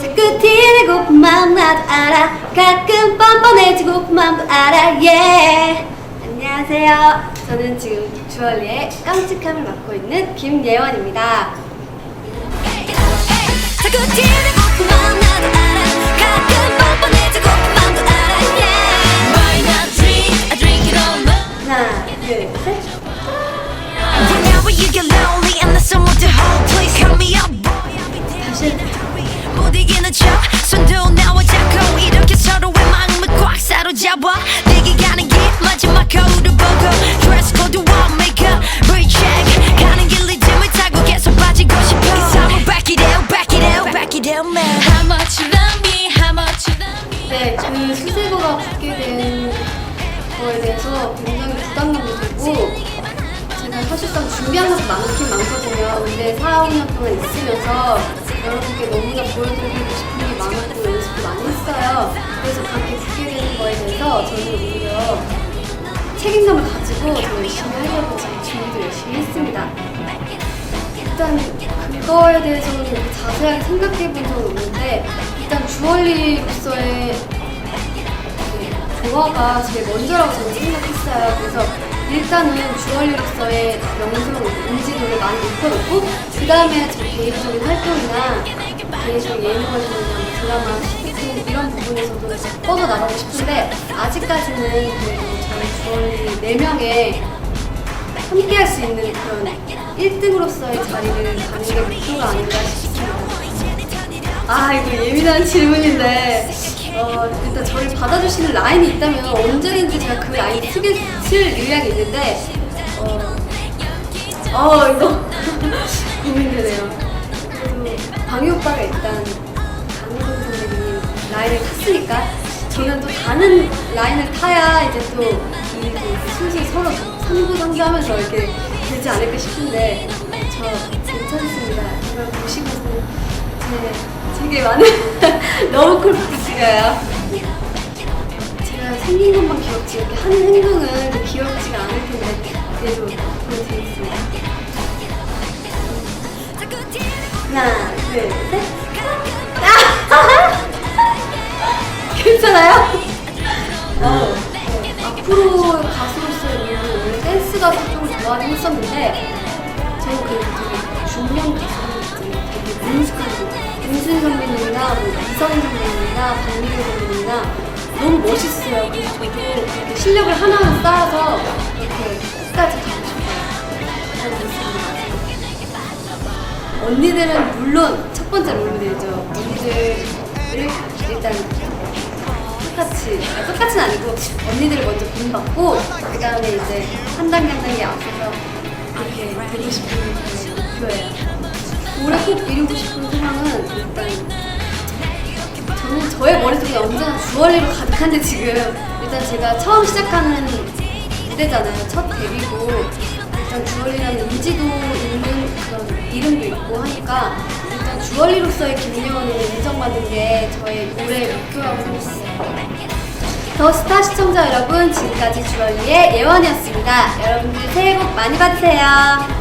자꾸 티내고픈 마음 나도 알아. 가끔 뻔뻔해지고픈 마음도 알아. yeah 안녕하세요. 저는 지금 주얼리의 깜찍함을 맡고 있는 김예원입니다. 자꾸 티내고픈 마음 나도 알아. 가끔 뻔뻔해지고픈 마음도 알아. yeah Why not drink? I drink it all 하나 둘셋. You get lonely and there's 잡아 내게 가는 길 마지막 거울을 보고 Dress code one makeup recheck. 가는 길 리듬을 타고 계속 빠지고 싶어 Cause I'ma back it up back it up back it up man. How much you love me how much you love me. 네, 그 수세고가 붙게 된 거에 대해서 굉장히 부담감이 들고 제가 사실상 준비한 것도 많긴 많거든요. 근데 4, 5년 동안 있으면서 여러분께 너무나 보여드리고 싶은 게 많았고 연습도 많이 했어요. 그래서 그렇게 붙게 되는 거에 대해서 저는 오히려 책임감을 가지고 더 열심히 하려고 준비도 열심히 했습니다. 일단 그거에 대해서는 그렇게 자세하게 생각해 본 적은 없는데 일단 주얼리로서의 그 조화가 제일 먼저라고 저는 생각했어요. 그래서 일단은 주얼리로서의 명성, 인지도를 많이 높여놓고 그 다음에 제 개인적인 활동이나 개인적인 예능 활동이나 뭐 드라마, 쇼핑 이런 부분에서도 뻗어 나가고 싶은데 아직까지는 저희 주얼리 4명의 함께 할 수 있는 그런 1등으로서의 자리를 가는 게 목표가 아닌가 싶습니다. 아, 이거 예민한 질문인데, 어, 일단 저를 받아주시는 라인이 있다면 언제든지 제가 그 라인 속에 쓸 의향이 있는데, 어, 어, 이거 고민되네요. 방희 오빠가 일단 라인을 탔으니까 저는 또 다른 라인을 타야 이제 또 이, 그 슬슬 서로 상부상조하면서 이렇게 되지 않을까 싶은데 저 괜찮습니다. 이걸 보시고서 제 되게 많은 너무 콜프시가요. 제가 생긴 것만 귀엽지 이렇게 하는 행동은 그 귀엽지가 않을 텐데 그래도 보여드리겠습니다. 하나, 둘, 셋. 가수 쪽을 좋아하긴 했었는데 저는 그 되게 중년 가수들 있잖아요. 되게 민숙하고 윤순 선배님이나 뭐 이성희 선배님이나 박미경 선배님이나 너무 멋있어요. 그래서 저도 이렇게 실력을 하나하나 쌓아서 이렇게 끝까지 가고 싶어요. 잘 됐습니다. 언니들은 물론 첫 번째 롤모델이죠. 언니들을 일단 똑같이, 아, 똑같이는 아니고 언니들을 먼저 본받고 그 다음에 이제 한 단계 한 단계 앞서서 그렇게 되고 싶은 게 목표예요. 올해 꼭 이루고 싶은 소망은 일단 저는 저의 머릿속에 언제나 주얼리로 가득한데 지금 일단 제가 처음 시작하는 무대잖아요. 첫 데뷔고 일단 주얼리라는 인지도 있는 그런 이름도 있고 하니까 일단 주얼리로서의 김예원을 인정받는 게 저의 올해 목표라고 생각했어요. 더 스타 시청자 여러분 지금까지 주얼리의 예원이었습니다. 여러분들 새해 복 많이 받으세요.